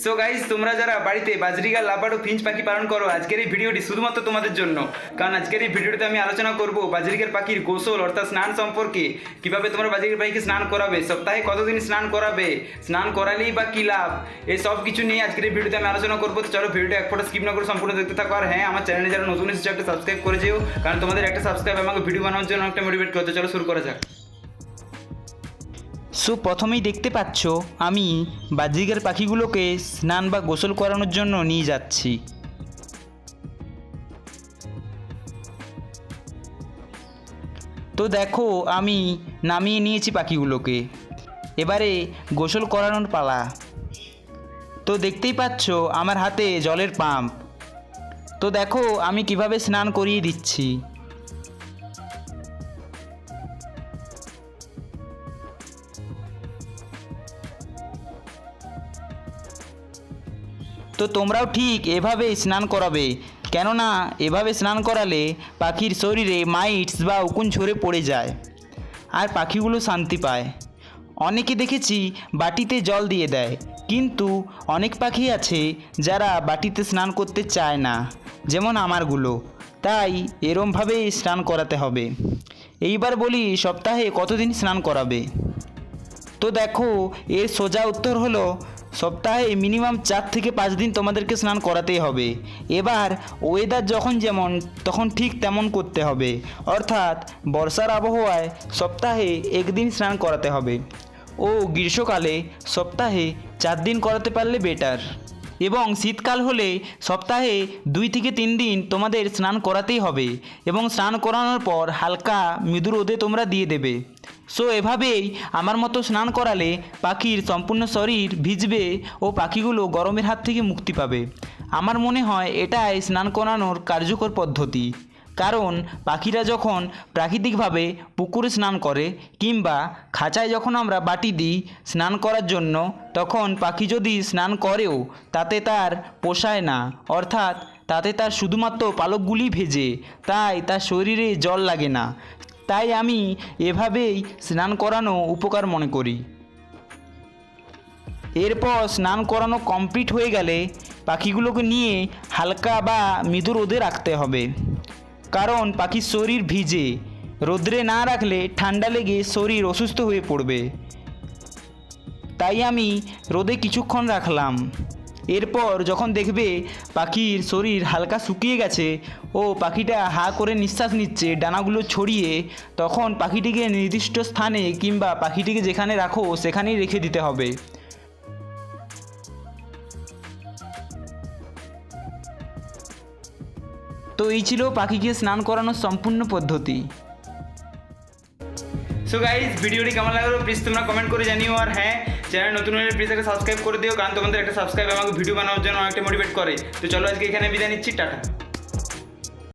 So guys তোমরা যারা বাড়িতে বাজরিগা লাবাড়ো ফিঞ্চ পাখি পালন করো, আজকের এই ভিডিওটি শুধুমাত্র তোমাদের জন্য। কারণ আজকের এই ভিডিওটিতে আমি আলোচনা করব বাজরিগের পাখির গোসল, অর্থাৎ স্নান সম্পর্কে। কীভাবে তোমরা বাজরিগের পাখিকে স্নান করাবে, সপ্তাহে কতদিন স্নান করাবে, স্নান করালেই বা কী লাভ, এই সব কিছু নিয়ে আজকের এই ভিডিওতে আমি আলোচনা করব। তো চলো ভিডিওটা এক ফটো স্কিপ না করে সম্পূর্ণ দেখতে থাকো। আর হ্যাঁ আমার চ্যানেলে যারা নতুন এসেছে, একটা সাবস্ক্রাইব করে যেও। কারণ তোমাদের একটা সাবস্ক্রাইব আমাকে ভিডিও বানানোর জন্য একটা মোটিভেট করতে চলো শুরু করা যাক। সো প্রথমেই দেখতে পাচ্ছ, আমি বাজিকার পাখিগুলোকে স্নান বা গোসল করানোর জন্য নিয়ে যাচ্ছি। তো দেখো, আমি নামিয়ে নিয়েছি পাখিগুলোকে। এবারে গোসল করানোর পালা। তো দেখতেই পাচ্ছ, আমার হাতে জলের পাম্প। তো দেখো, আমি কীভাবে স্নান করিয়ে দিচ্ছি। তো তোমরাও ঠিক এভাবে স্নান করাবে। কেননা এভাবে স্নান করালে পাখির শরীরে মাইটস বা উকুন ঝরে পড়ে যায় আর পাখিগুলো শান্তি পায়। অনেকে দেখেছি বাটিতে জল দিয়ে দেয়, কিন্তু অনেক পাখি আছে যারা বাটিতে স্নান করতে চায় না, যেমন আমারগুলো। তাই এরমভাবেই স্নান করাতে হবে। এইবার বলি, সপ্তাহে কতদিন স্নান করাবে? তো দেখো, এর সোজা উত্তর হলো সপ্তাহে মিনিমাম চার থেকে পাঁচ দিন তোমাদেরকে স্নান করাতেই হবে। এবার ওয়েদার যখন যেমন, তখন ঠিক তেমন করতে হবে। অর্থাৎ বর্ষার আবহাওয়ায় সপ্তাহে একদিন স্নান করাতে হবে। ও গ্রীষ্মকালে সপ্তাহে চার দিন করাতে পারলে বেটার এবং শীতকাল হলে সপ্তাহে দুই থেকে তিন দিন তোমাদের স্নান করাতেই হবে। এবং স্নান করানোর পর হালকা মৃদু রোদে তোমরা দিয়ে দেবে। সো এভাবেই আমার মতো স্নান করালে পাখির সম্পূর্ণ শরীর ভিজবে ও পাখিগুলো গরমের হাত থেকে মুক্তি পাবে। আমার মনে হয় এটাই স্নান করানোর কার্যকর পদ্ধতি। কারণ পাখিরা যখন প্রাকৃতিকভাবে পুকুরে স্নান করে কিংবা খাঁচায় যখন আমরা বাটি দিই স্নান করার জন্য, তখন পাখি যদি স্নান করেও তাতে তার পোষায় না, অর্থাৎ তাতে তার শুধুমাত্র পালকগুলি ভেজে, তাই তার শরীরে জল লাগে না। তাই আমি এভাবেই স্নান করানো উপকার মনে করি। এরপর স্নান করানো কমপ্লিট হয়ে গেলে পাখিগুলোকে নিয়ে হালকা বা মৃদু রোদে রাখতে হবে। কারণ পাখির শরীর ভিজে, রোদ্রে না রাখলে ঠান্ডা লেগে শরীর অসুস্থ হয়ে পড়বে। তাই আমি রোদে কিছুক্ষণ রাখলাম। এরপর যখন দেখবে পাখির শরীর হালকা শুকিয়ে গেছে ও পাখিটা হা করে নিঃশ্বাস নিচ্ছে, ডানাগুলো ছড়িয়ে, তখন পাখিটিকে নির্দিষ্ট স্থানে কিংবা পাখিটিকে যেখানে রাখো সেখানেই রেখে দিতে হবে। তো এই ছিল পাখিকে স্নান করানোর সম্পূর্ণ পদ্ধতি। সো গাইজ ভিডিওটি কেমন লাগল? প্লিজ তোমরা কমেন্ট করে জানিও। আর হ্যাঁ চ্যানেল নতুন হলে প্লিজ একটা সাবস্ক্রাইব করে দিও। কারণ তোমাদের একটা সাবস্ক্রাইব আমাকে ভিডিও বানানোর জন্য অনেকটা মোটিভেট করে। তো চলো আজকে এখানে বিদায় নিচ্ছি, টাটা।